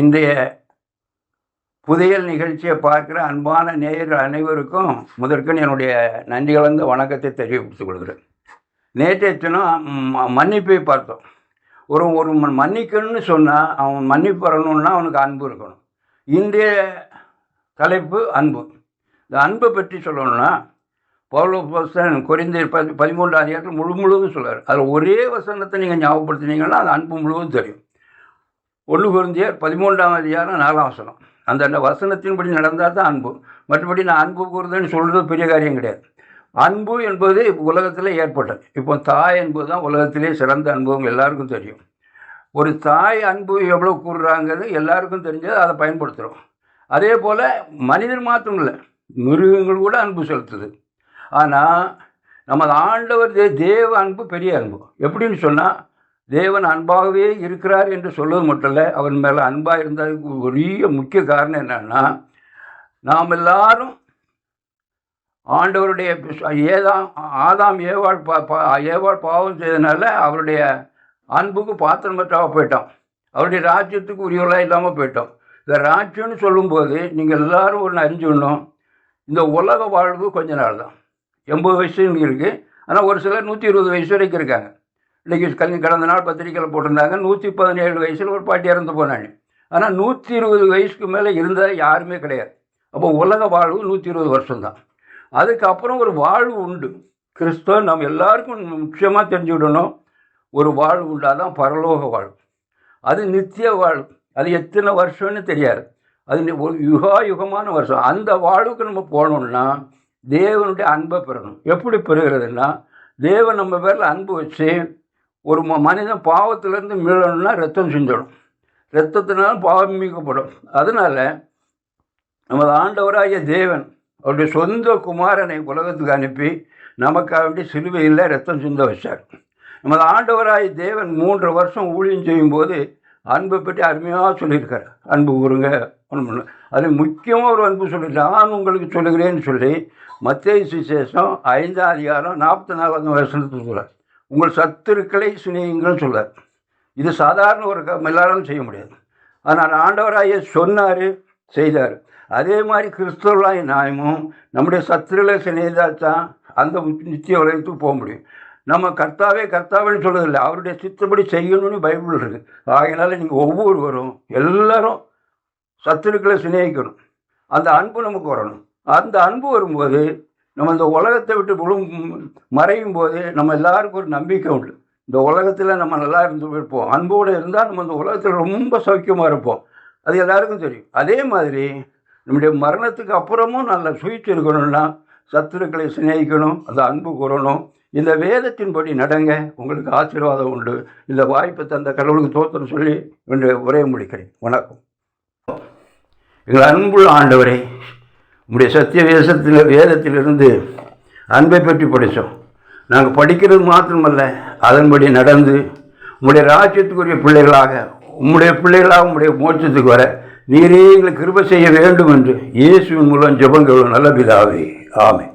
இன்றைய புதையல் நிகழ்ச்சியை பார்க்குற அன்பான நேயர்கள் அனைவருக்கும் முதற்கன் என்னுடைய நன்றி கலந்த வணக்கத்தை தெரிவித்துக் கொள்கிறேன். நேற்றைய தினம் மன்னிப்பை பார்த்தோம். ஒரு ஒரு மன்னிக்கணும்னு சொன்னால் அவன் மன்னிப்பு வரணும்னா அவனுக்கு அன்பு இருக்கணும். இன்றைய தலைப்பு அன்பு. இந்த அன்பை பற்றி சொல்லணும்னா பவுல பஸ்தன் குறைந்த பதி பதிமூன்றாம் அதிகாரத்தில் முழு முழுவதும் சொல்லுவார் அதில் ஒரே வசனத்தை நீங்கள் ஞாபகப்படுத்தினீங்கன்னா அது அன்பு முழுவதும் தெரியும். ஒன்று குருந்தியர் பதிமூன்றாம் அதிகாரம் நாலாம் வசனம். அந்த அந்த வசனத்தின்படி நடந்தால் தான் அன்பு. மற்றபடி நான் அன்பு கூறுதுன்னு சொல்கிறது பெரிய காரியம் கிடையாது. அன்பு என்பது உலகத்தில் ஏற்பட்டது. இப்போ தாய் என்பது தான் உலகத்திலே சிறந்த அனுபவம் எல்லாருக்கும் தெரியும். ஒரு தாய் அன்பு எவ்வளோ கூறுறாங்கிறது எல்லாருக்கும் தெரிஞ்சது அதை பயன்படுத்துகிறோம் அதே போல் மனிதர் மாத்திரம் இல்லை மிருகங்கள் கூட அன்பு செலுத்துது. ஆனால் நமது ஆண்டவர் தேவ அன்பு பெரிய அன்பு. எப்படின்னு சொன்னால் தேவன் அன்பாகவே இருக்கிறார் என்று சொல்வது மட்டும் இல்லை அவன் மேலே அன்பாக இருந்ததுக்கு பெரிய முக்கிய காரணம் என்னன்னா நாம் எல்லாரும் ஆண்டவருடைய ஏதாம் ஆதாம் ஏவாள் பா பா- ஏவாள் பாவம் செய்தனால அவருடைய அன்புக்கு பாத்திரமற்றாக போயிட்டோம் அவருடைய ராஜ்யத்துக்கு உரியவளாக இல்லாமல் போயிட்டோம். இந்த ராஜ்யம்னு சொல்லும்போது நீங்கள் எல்லாரும் ஒன்று அறிஞ்சுக்கணும். இந்த உலக வாழ்வு கொஞ்ச நாள் தான் எண்பது வயசு இருக்குது ஆனால் ஒரு சிலர் நூற்றி இருபது வயசு வரைக்கும் இருக்காங்க. இன்றைக்கி கல்வி கடந்த நாள் பத்திரிக்கையில் போட்டிருந்தாங்க. நூற்றி பதினேழு வயசில் ஒரு பாட்டி இறந்து போனாங்க. ஆனால் நூற்றி இருபது வயசுக்கு மேலே இருந்தால் யாருமே கிடையாது. அப்போ உலக வாழ்வு நூற்றி இருபது வருஷம்தான். அதுக்கப்புறம் ஒரு வாழ்வு உண்டு. கிறிஸ்தவ நம்ம எல்லாருக்கும் முக்கியமாக தெரிஞ்சுவிடணும் ஒரு வாழ்வு உண்டாதான் பரலோக வாழ்வு. அது நித்திய வாழ்வு. அது எத்தனை வருஷம்னு தெரியாது. அது ஒரு யுகா யுகமான வருஷம். அந்த வாழ்வுக்கு நம்ம போகணும்னா தேவனுடைய அன்பை பெறணும். எப்படி பெறுகிறதுன்னா தேவன் நம்ம பேரில் அன்பு வச்சு ஒரு ம- மனிதன் பாவத்திலேருந்து மீளணும்னா ரத்தம் செஞ்சிடும். ரத்தத்தினால பாவம் மீட்கப்படும். அதனால் நமது ஆண்டவராகிய தேவன் அவருடைய சொந்த குமாரனை உலகத்துக்கு அனுப்பி நமக்காக வேண்டி சிலுவையில் ரத்தம் சிந்த வச்சார். நமது ஆண்டவராய் தேவன் மூன்று வருஷம் ஊழியம் செய்யும்போது அன்பை பற்றி அருமையாக சொல்லியிருக்கார். அன்பு கூறுங்க அன்பு அது முக்கியமாக ஒரு அன்பு சொல்லியிருக்கார் நான் உங்களுக்கு சொல்லுகிறேன்னு சொல்லி மத்திய சுசேஷம் ஐந்தாம் அதிகாரம் நாற்பத்தி நாலாவது வருஷத்துக்கு சொல்கிறார் உங்கள் சத்துருக்களை சிநேகிங்கள்னு சொல்ல இது சாதாரண ஒரு எல்லாரும் செய்ய முடியாது. ஆனால் ஆண்டவராய சொன்னார் செய்தார். அதே மாதிரி கிறிஸ்தவர்களாய நியாயமும் நம்முடைய சத்துருளை சிநேகிதால் தான் அந்த நித்திய உலகத்துக்கு போக முடியும். நம்ம கர்த்தாவே கர்த்தாவேன்னு சொல்கிறதில்ல அவருடைய சித்தப்படி செய்யணும்னு பைபிள் இருக்கு. ஆகையினால நீங்கள் ஒவ்வொருவரும் எல்லாரும் சத்துருக்களை சிநேகிக்கணும். அந்த அன்பு நமக்கு வரணும். அந்த அன்பு வரும்போது நம்ம இந்த உலகத்தை விட்டு விழும் மறையும் போது நம்ம எல்லாருக்கும் ஒரு நம்பிக்கை உண்டு. இந்த உலகத்தில் நம்ம நல்லா இருந்து இருப்போம். அன்போடு இருந்தால் நம்ம இந்த உலகத்தில் ரொம்ப சௌக்கியமாக இருப்போம். அது எல்லாருக்கும் தெரியும். அதே மாதிரி நம்முடைய மரணத்துக்கு அப்புறமும் நல்ல சுயிச்சு இருக்கணும்னா சத்துருக்களை சிநேகிக்கணும் அது அன்பு கூறணும். இந்த வேதத்தின்படி நடங்க. உங்களுக்கு ஆசீர்வாதம் உண்டு. இந்த வாய்ப்பை தந்த கடவுளுக்கு தோத்திரம் சொல்லி இன்று உரையை முடிக்கிறேன். வணக்கம். எங்கள் அன்புள்ள ஆண்டவரை உங்களுடைய சத்திய வேசத்தில் வேதத்திலிருந்து அன்பை பற்றி படித்தோம். நாங்கள் படிக்கிறது மாத்திரமல்ல அதன்படி நடந்து உங்களுடைய ராஜ்யத்துக்குரிய பிள்ளைகளாக உம்முடைய பிள்ளைகளாக உம்முடைய மோட்சத்துக்கு வர நீரே எங்களுக்கு கிருப செய்ய வேண்டும் என்று இயேசுவின் மூலம் ஜெபங்கள் நல்ல பிதாவே. ஆமை